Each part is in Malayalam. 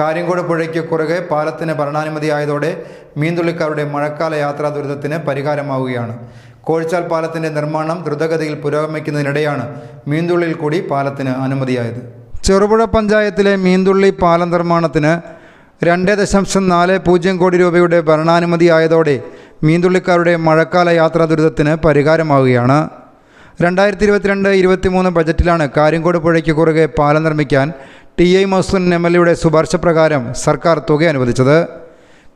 കാര്യങ്കോട് പുഴയ്ക്ക് കുറുകെ പാലത്തിന് ഭരണാനുമതിയായതോടെ മീൻതുള്ളിക്കാരുടെ മഴക്കാല യാത്രാ ദുരിതത്തിന് പരിഹാരമാവുകയാണ്. കോഴിച്ചാൽ പാലത്തിന്റെ നിർമ്മാണം ദ്രുതഗതിയിൽ പുരോഗമിക്കുന്നതിനിടെയാണ് മീൻതുള്ളിയിൽ കൂടി പാലത്തിന് അനുമതിയായത്. ചെറുപുഴ പഞ്ചായത്തിലെ മീൻതുള്ളി പാലം നിർമ്മാണത്തിന് രണ്ട് ദശാംശം നാല് പൂജ്യം കോടി രൂപയുടെ ഭരണാനുമതിയായതോടെ മീൻതുള്ളിക്കാരുടെ മഴക്കാല യാത്രാ ദുരിതത്തിന് പരിഹാരമാവുകയാണ്. രണ്ടായിരത്തി ഇരുപത്തിരണ്ട് ഇരുപത്തിമൂന്ന് ബജറ്റിലാണ് കാര്യങ്കോട് പുഴയ്ക്ക് കുറുകെ പാലം നിർമ്മിക്കാൻ ടി ഐ മസൂൻ എം എൽ എയുടെ ശുപാർശ പ്രകാരം സർക്കാർ തുക അനുവദിച്ചത്.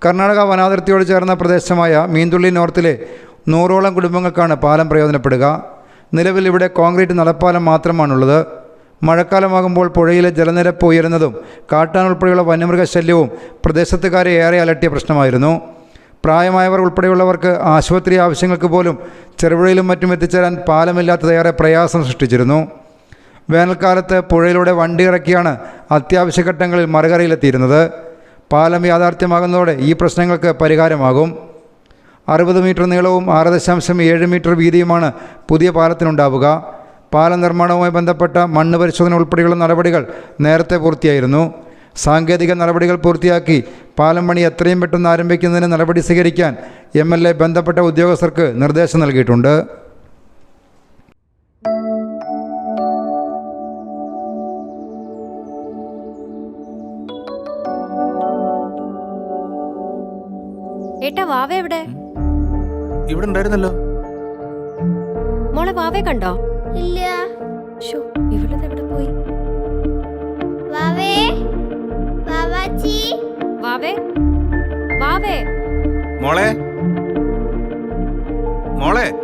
കർണാടക വനാതിർത്തിയോട് ചേർന്ന പ്രദേശമായ മീന്തുള്ളി നോർത്തിലെ നൂറോളം കുടുംബങ്ങൾക്കാണ് പാലം പ്രയോജനപ്പെടുക. നിലവിൽ ഇവിടെ കോൺക്രീറ്റ് നടപ്പാലം മാത്രമാണുള്ളത്. മഴക്കാലമാകുമ്പോൾ പുഴയിലെ ജലനിരപ്പ് ഉയരുന്നതും കാട്ടാൻ ഉൾപ്പെടെയുള്ള വന്യമൃഗശല്യവും പ്രദേശത്തുകാരെ ഏറെ അലട്ടിയ പ്രശ്നമായിരുന്നു. പ്രായമായവർ ഉൾപ്പെടെയുള്ളവർക്ക് ആശുപത്രി ആവശ്യങ്ങൾക്ക് പോലും ചെറുപുഴയിലും മറ്റും എത്തിച്ചേരാൻ പാലമില്ലാത്തത് ഏറെ പ്രയാസം സൃഷ്ടിച്ചിരുന്നു. വേനൽക്കാലത്ത് പുഴയിലൂടെ വണ്ടി ഇറക്കിയാണ് അത്യാവശ്യ ഘട്ടങ്ങളിൽ മറുകരയിലെത്തിയിരുന്നത്. പാലം യാഥാർത്ഥ്യമാകുന്നതോടെ ഈ പ്രശ്നങ്ങൾക്ക് പരിഹാരമാകും. അറുപത് മീറ്റർ നീളവും ആറ് ദശാംശം ഏഴ് മീറ്റർ വീതിയുമാണ് പുതിയ പാലത്തിനുണ്ടാവുക. പാലം നിർമ്മാണവുമായി ബന്ധപ്പെട്ട മണ്ണ് പരിശോധന ഉൾപ്പെടെയുള്ള നടപടികൾ നേരത്തെ പൂർത്തിയായിരുന്നു. സാങ്കേതിക നടപടികൾ പൂർത്തിയാക്കി പാലം പണി എത്രയും പെട്ടെന്ന് ആരംഭിക്കുന്നതിന് നടപടി സ്വീകരിക്കാൻ എം ബന്ധപ്പെട്ട ഉദ്യോഗസ്ഥർക്ക് നിർദ്ദേശം നൽകിയിട്ടുണ്ട്. ഏട്ടാ വാവ എവിടെ? ഇവിടെ ഉണ്ടായിരുന്നല്ലോ. മോളെ വാവേ കണ്ടോ? ഇല്ല. ഷോ ഇവളത് എവിടെ പോയി? വാവേ വാവാച്ചി. വാവേ വാവേ. മോളെ മോളെ.